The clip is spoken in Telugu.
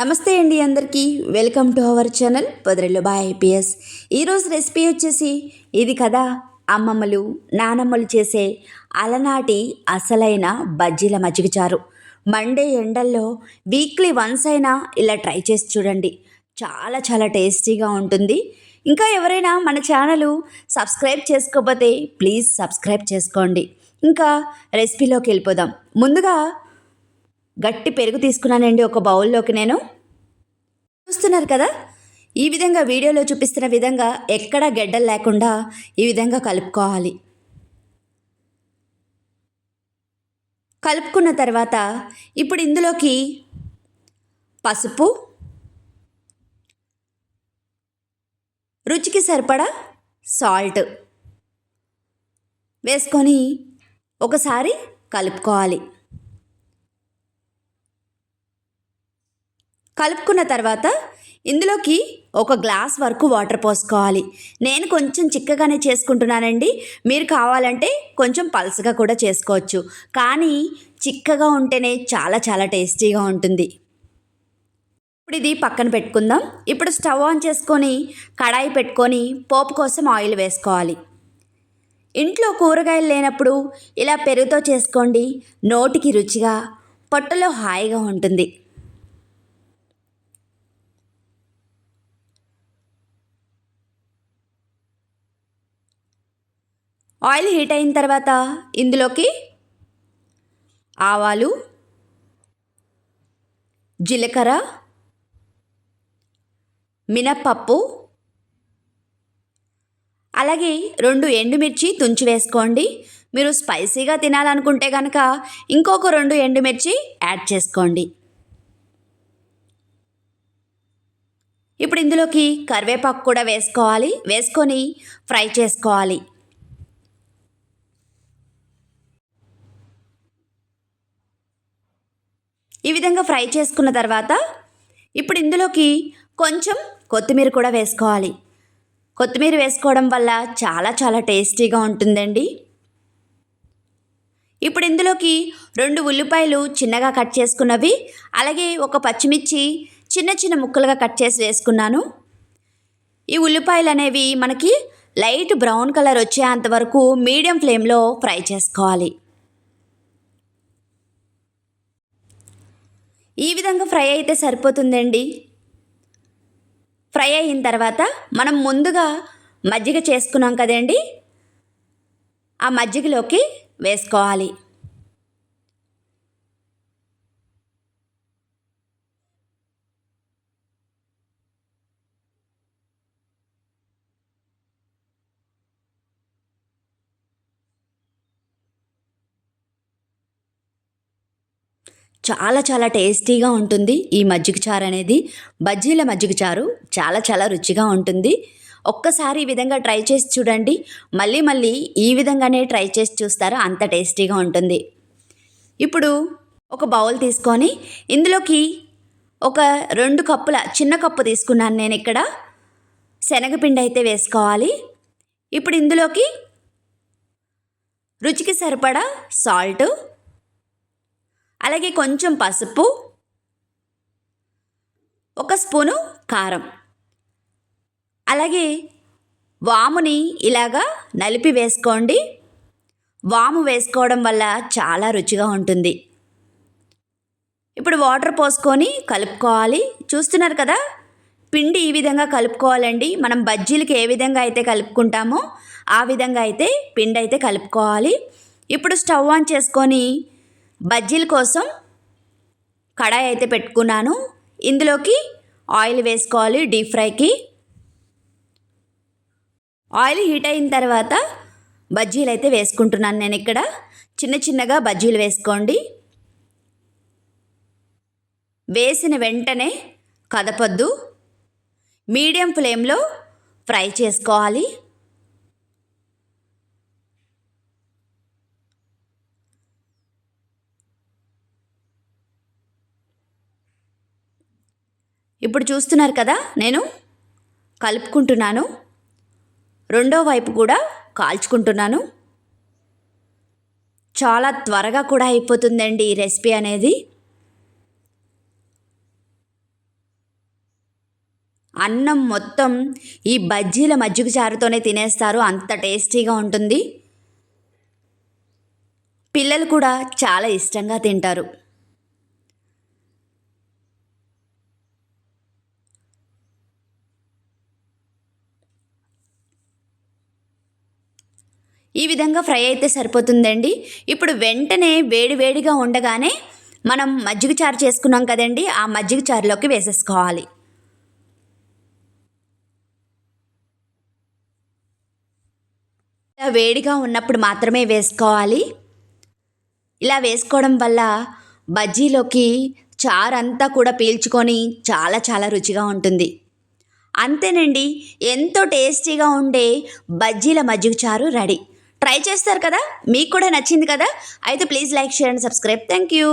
నమస్తే అండి అందరికీ. వెల్కమ్ టు అవర్ ఛానల్ పొదరిలో బాయ్ ఐపీఎస్. ఈరోజు రెసిపీ వచ్చేసి ఇది కదా అమ్మమ్మలు నానమ్మలు చేసే అలనాటి అసలైన బజ్జీల మజ్జిగచారు. మండే ఎండల్లో వీక్లీ వన్స్ అయినా ఇలా ట్రై చేసి చూడండి. చాలా చాలా టేస్టీగా ఉంటుంది. ఇంకా ఎవరైనా మన ఛానల్ సబ్స్క్రైబ్ చేసుకోకపోతే ప్లీజ్ సబ్స్క్రైబ్ చేసుకోండి. ఇంకా రెసిపీలోకి వెళ్ళిపోదాం. ముందుగా గట్టి పెరుగు తీసుకున్నానండి ఒక బౌల్లోకి నేను. చూస్తున్నారు కదా ఈ విధంగా వీడియోలో చూపిస్తున్న విధంగా ఎక్కడ గెడ్డలు లేకుండా ఈ విధంగా కలుపుకోవాలి. కలుపుకున్న తర్వాత ఇప్పుడు ఇందులోకి పసుపు రుచికి సరిపడా సాల్ట్ వేసుకొని ఒకసారి కలుపుకోవాలి. కలుపుకున్న తర్వాత ఇందులోకి ఒక గ్లాస్ వరకు వాటర్ పోసుకోవాలి. నేను కొంచెం చిక్కగానే చేసుకుంటున్నానండి. మీరు కావాలంటే కొంచెం పలసగా కూడా చేసుకోవచ్చు. కానీ చిక్కగా ఉంటేనే చాలా చాలా టేస్టీగా ఉంటుంది. ఇప్పుడు ఇది పక్కన పెట్టుకుందాం. ఇప్పుడు స్టవ్ ఆన్ చేసుకొని కడాయి పెట్టుకొని పోపు కోసం ఆయిల్ వేసుకోవాలి. ఇంట్లో కూరగాయలు లేనప్పుడు ఇలా పెరుగుతో చేసుకోండి. నోటికి రుచిగా పొట్టలో హాయిగా ఉంటుంది. ఆయిల్ హీట్ అయిన తర్వాత ఇందులోకి ఆవాలు జీలకర్ర మినప్పప్పు అలాగే రెండు ఎండుమిర్చి తుంచి వేసుకోండి. మీరు స్పైసీగా తినాలనుకుంటే కనుక ఇంకొక రెండు ఎండుమిర్చి యాడ్ చేసుకోండి. ఇప్పుడు ఇందులోకి కరివేపాకు కూడా వేసుకోవాలి. వేసుకొని ఫ్రై చేసుకోవాలి. ఈ విధంగా ఫ్రై చేసుకున్న తర్వాత ఇప్పుడు ఇందులోకి కొంచెం కొత్తిమీర కూడా వేసుకోవాలి. కొత్తిమీర వేసుకోవడం వల్ల చాలా చాలా టేస్టీగా ఉంటుందండి. ఇప్పుడు ఇందులోకి రెండు ఉల్లిపాయలు చిన్నగా కట్ చేసుకున్నవి అలాగే ఒక పచ్చిమిర్చి చిన్న చిన్న ముక్కలుగా కట్ చేసి వేసుకున్నాను. ఈ ఉల్లిపాయలు అనేవి మనకి లైట్ బ్రౌన్ కలర్ వచ్చేంత వరకు మీడియం ఫ్లేమ్లో ఫ్రై చేసుకోవాలి. ఈ విధంగా ఫ్రై అయితే సరిపోతుందండి. ఫ్రై అయిన తర్వాత మనం ముందుగా మజ్జిగ చేసుకున్నాం కదండి. ఆ మజ్జిగలోకి వేసుకోవాలి. చాలా చాలా టేస్టీగా ఉంటుంది ఈ మజ్జిగ చారు అనేది. బజ్జీల మజ్జిగ చారు చాలా చాలా రుచిగా ఉంటుంది. ఒక్కసారి ఈ విధంగా ట్రై చేసి చూడండి. మళ్ళీ మళ్ళీ ఈ విధంగానే ట్రై చేసి చూస్తారో అంత టేస్టీగా ఉంటుంది. ఇప్పుడు ఒక బౌల్ తీసుకొని ఇందులోకి ఒక రెండు కప్పుల చిన్న కప్పు తీసుకున్నాను నేను ఇక్కడ. శనగపిండి అయితే వేసుకోవాలి. ఇప్పుడు ఇందులోకి రుచికి సరిపడా సాల్ట్ అలాగే కొంచెం పసుపు ఒక స్పూను కారం. అలాగే వాముని ఇలాగా నలిపి వేసుకోండి. వాము వేసుకోవడం వల్ల చాలా రుచిగా ఉంటుంది. ఇప్పుడు వాటర్ పోసుకొని కలుపుకోవాలి. చూస్తున్నారు కదా? పిండి ఈ విధంగా కలుపుకోవాలండి. మనం బజ్జీలకి ఏ విధంగా అయితే కలుపుకుంటామో ఆ విధంగా అయితే పిండి అయితే కలుపుకోవాలి. ఇప్పుడు స్టవ్ ఆన్ చేసుకొని బజ్జీల కోసం కడాయి అయితే పెట్టుకున్నాను. ఇందులోకి ఆయిల్ వేసుకోవాలి డీప్ ఫ్రైకి. ఆయిల్ హీట్ అయిన తర్వాత బజ్జీలు అయితే వేసుకుంటున్నాను నేను ఇక్కడ. చిన్న చిన్నగా బజ్జీలు వేసుకోండి. వేసిన వెంటనే కదపొద్దు. మీడియం ఫ్లేమ్లో ఫ్రై చేసుకోవాలి. ఇప్పుడు చూస్తున్నారు కదా నేను కలుపుకుంటున్నాను. రెండో వైపు కూడా కాల్చుకుంటున్నాను. చాలా త్వరగా కూడా అయిపోతుందండి ఈ రెసిపీ అనేది. అన్నం మొత్తం ఈ బజ్జీల మజ్జిగ చారుతోనే తినేస్తారు. అంత టేస్టీగా ఉంటుంది. పిల్లలు కూడా చాలా ఇష్టంగా తింటారు. ఈ విధంగా ఫ్రై అయితే సరిపోతుందండి. ఇప్పుడు వెంటనే వేడివేడిగా ఉండగానే మనం మజ్జిగ చారు చేసుకున్నాం కదండి ఆ మజ్జిగ చారులోకి వేసేసుకోవాలి. ఇలా వేడిగా ఉన్నప్పుడు మాత్రమే వేసుకోవాలి. ఇలా వేసుకోవడం వల్ల బజ్జీలోకి చారంతా కూడా పీల్చుకొని చాలా చాలా రుచిగా ఉంటుంది. అంతేనండి ఎంతో టేస్టీగా ఉండే బజ్జీల మజ్జిగ చారు రెడీ. ట్రై చేస్తారు కదా? మీకు కూడా నచ్చింది కదా? అయితే please like share and subscribe thank you